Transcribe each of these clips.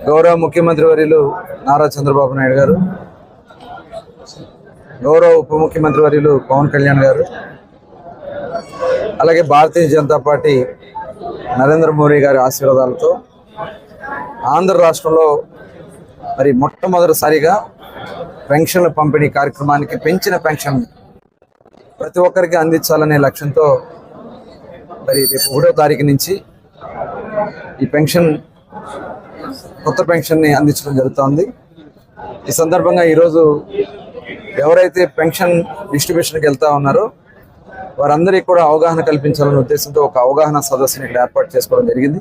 గౌరవ ముఖ్యమంత్రి వర్యులు నారా చంద్రబాబు నాయుడు గారు గౌరవ ఉప ముఖ్యమంత్రి వర్యులు పవన్ కళ్యాణ్ గారు అలాగే భారతీయ జనతా పార్టీ నరేంద్ర మోడీ గారి ఆశీర్వాదాలతో ఆంధ్ర రాష్ట్రంలో మరి మొట్టమొదటిసారిగా పెన్షన్ల పంపిణీ కార్యక్రమానికి పెంచిన పెన్షన్ ప్రతి ఒక్కరికి అందించాలనే లక్ష్యంతో మరి రేపు ఒకటో తారీఖు నుంచి ఈ పెన్షన్ కొత్త పెన్షన్ని అందించడం జరుగుతోంది. ఈ సందర్భంగా ఈరోజు ఎవరైతే పెన్షన్ డిస్ట్రిబ్యూషన్కి వెళ్తా ఉన్నారో వారందరికీ కూడా అవగాహన కల్పించాలనే ఉద్దేశంతో ఒక అవగాహన సదస్సుని ఇక్కడ ఏర్పాటు చేసుకోవడం జరిగింది.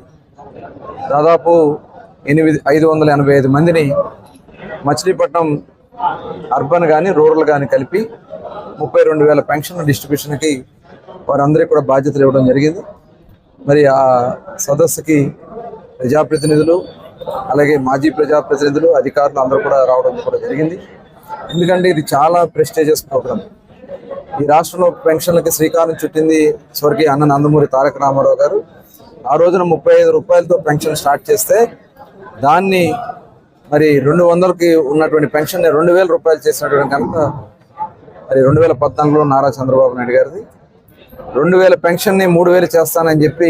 దాదాపు ఎనిమిది ఐదు వందల ఎనభై ఐదు మందిని మచిలీపట్నం అర్బన్ కానీ రూరల్ కానీ కలిపి ముప్పై రెండు వేల పెన్షన్ డిస్ట్రిబ్యూషన్కి వారందరికీ కూడా బాధ్యతలు ఇవ్వడం జరిగింది. మరి ఆ సదస్సుకి ప్రజాప్రతినిధులు అలాగే మాజీ ప్రజాప్రతినిధులు అధికారులు అందరూ కూడా రావడం కూడా జరిగింది. ఎందుకంటే ఇది చాలా ప్రెస్టేజియస్ ప్రోగ్రామ్ ఈ రాష్ట్రంలో పెన్షన్లకి శ్రీకారం చుట్టింది స్వర్గీయ అన్న నందమూరి తారక రామారావు గారు. ఆ రోజున ముప్పై ఐదు రూపాయలతో పెన్షన్ స్టార్ట్ చేస్తే దాన్ని మరి రెండు వందలకి ఉన్నటువంటి పెన్షన్ రెండు వేల రూపాయలు చేసినటువంటి కనుక మరి రెండు వేల పద్నాలుగులో నారా చంద్రబాబు నాయుడు గారిది. రెండు వేల పెన్షన్ని మూడు వేలు చేస్తానని చెప్పి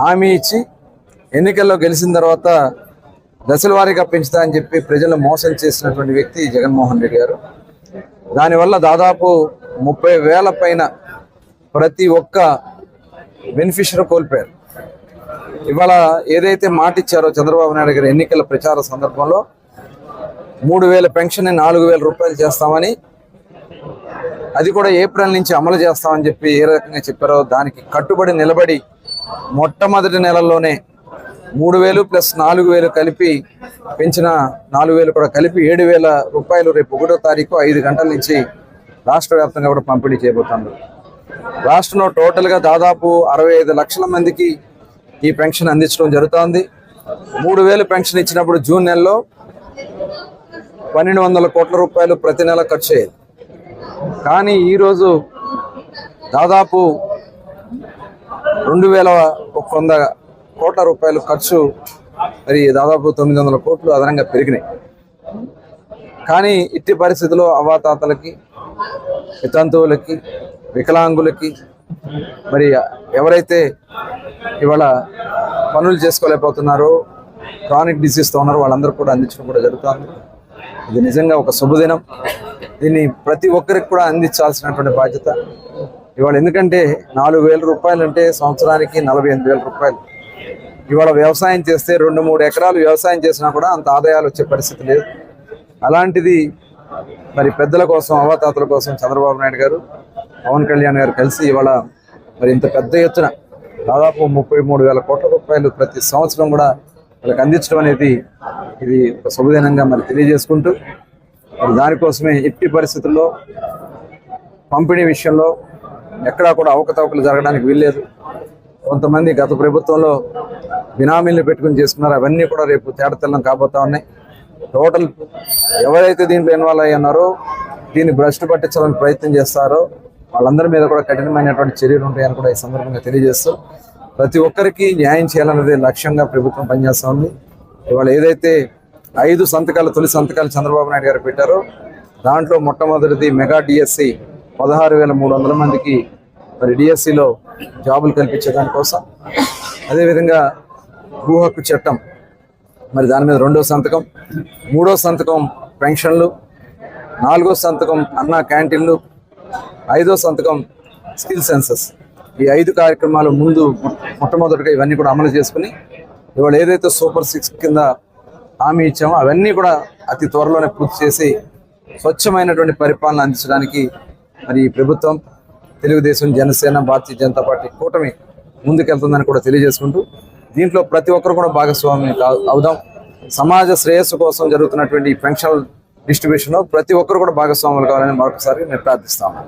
హామీ ఇచ్చి ఎన్నికల్లో గెలిచిన తర్వాత దశల వారీగా పెంచుతా అని చెప్పి ప్రజలను మోసం చేసినటువంటి వ్యక్తి జగన్మోహన్ రెడ్డి గారు. దానివల్ల దాదాపు ముప్పై వేల పైన ప్రతి ఒక్క బెనిఫిషరీ కోల్పోయారు. ఇవాళ ఏదైతే మాట ఇచ్చారో చంద్రబాబు నాయుడు గారు ఎన్నికల ప్రచార సందర్భంలో మూడు వేల పెన్షన్ నాలుగు వేల రూపాయలు చేస్తామని అది కూడా ఏప్రిల్ నుంచి అమలు చేస్తామని చెప్పి ఏ రకంగా చెప్పారో దానికి కట్టుబడి నిలబడి మొట్టమొదటి నెలల్లోనే మూడు వేలు ప్లస్ నాలుగు వేలు కలిపి పెంచిన నాలుగు వేలు కూడా కలిపి ఏడు వేల రూపాయలు రేపు ఒకటో తారీఖు ఐదు గంటల నుంచి రాష్ట్ర వ్యాప్తంగా కూడా పంపిణీ చేయబోతున్నారు. రాష్ట్రంలో టోటల్గా దాదాపు అరవై ఐదు లక్షల మందికి ఈ పెన్షన్ అందించడం జరుగుతోంది. మూడు వేలు పెన్షన్ ఇచ్చినప్పుడు జూన్ నెలలో పన్నెండు వందల కోట్ల రూపాయలు ప్రతి నెల ఖర్చు అయ్యేది. కానీ ఈరోజు దాదాపు రెండు వేల ఒక వంద కోట్ల రూపాయలు ఖర్చు మరి దాదాపు తొమ్మిది వందల కోట్లు అదనంగా పెరిగినాయి. కానీ ఇట్టి పరిస్థితుల్లో అవాతాతలకి వితంతువులకి వికలాంగులకి మరి ఎవరైతే ఇవాళ పనులు చేసుకోలేకపోతున్నారో క్రానిక్ డిసీజ్తో ఉన్నారో వాళ్ళందరూ కూడా అందించడం కూడా జరుగుతుంది. ఇది నిజంగా ఒక శుభదినం. దీన్ని ప్రతి ఒక్కరికి కూడా అందించాల్సినటువంటి బాధ్యత. ఇవాళ ఎందుకంటే నాలుగు వేల రూపాయలు అంటే సంవత్సరానికి నలభై ఎనిమిది వేల రూపాయలు. ఇవాళ వ్యవసాయం చేస్తే రెండు మూడు ఎకరాలు వ్యవసాయం చేసినా కూడా అంత ఆదాయాలు వచ్చే పరిస్థితి లేదు. అలాంటిది మరి పెద్దల కోసం అవతాతల కోసం చంద్రబాబు నాయుడు గారు పవన్ కళ్యాణ్ గారు కలిసి ఇవాళ మరి ఇంత పెద్ద ఎత్తున దాదాపు ముప్పై మూడు వేల కోట్ల రూపాయలు ప్రతి సంవత్సరం కూడా వాళ్ళకి అందించడం అనేది ఇది ఒక శుభదినంగా మరి తెలియజేసుకుంటూ మరి దానికోసమే ఎట్టి పరిస్థితుల్లో పంపిణీ విషయంలో ఎక్కడా కూడా అవకతవకలు జరగడానికి వీల్లేదు. కొంతమంది గత ప్రభుత్వంలో బినామీలు పెట్టుకుని చేసుకున్నారు. అవన్నీ కూడా రేపు తేడతెల్లం కాబోతా ఉన్నాయి. టోటల్ ఎవరైతే దీంట్లో ఇన్వాల్వ్ అయ్యి ఉన్నారో దీన్ని భ్రష్టు పట్టించాలని ప్రయత్నం చేస్తారో వాళ్ళందరి మీద కూడా కఠినమైనటువంటి చర్యలు ఉంటాయని కూడా ఈ సందర్భంగా తెలియజేస్తూ ప్రతి ఒక్కరికి న్యాయం చేయాలన్నదే లక్ష్యంగా ప్రభుత్వం పనిచేస్తూ ఉంది. ఇవాళ ఏదైతే ఐదు సంతకాలు తొలి సంతకాలు చంద్రబాబు నాయుడు గారు పెట్టారో దాంట్లో మొట్టమొదటిది మెగా డిఎస్సి పదహారు వేల మూడు వందల మందికి మరి డిఎస్సిలో జాబులు కల్పించే దానికోసం అదేవిధంగా భూ హక్కు చట్టం. మరి దాని మీద రెండో సంతకం మూడో సంతకం పెన్షన్లు నాలుగో సంతకం అన్నా క్యాంటీన్లు ఐదో సంతకం స్కిల్ సెన్సస్. ఈ ఐదు కార్యక్రమాలు ముందు మొట్టమొదటిగా ఇవన్నీ కూడా అమలు చేసుకుని ఇవాళ ఏదైతే సూపర్ సిక్స్ కింద హామీ ఇచ్చామో అవన్నీ కూడా అతి త్వరలోనే పూర్తి చేసి స్వచ్ఛమైనటువంటి పరిపాలన అందించడానికి మరి ఈ ప్రభుత్వం తెలుగుదేశం జనసేన భారతీయ జనతా పార్టీ కూటమి ముందుకెళ్తుందని కూడా తెలియజేసుకుంటూ దీంట్లో ప్రతి ఒక్కరు కూడా భాగస్వామి అవుదాం. సమాజ శ్రేయస్సు కోసం జరుగుతున్నటువంటి ఈ పెన్షన్ డిస్ట్రిబ్యూషన్లో ప్రతి ఒక్కరు కూడా భాగస్వాములు కావాలని మరొకసారి నేను ప్రార్థిస్తాను.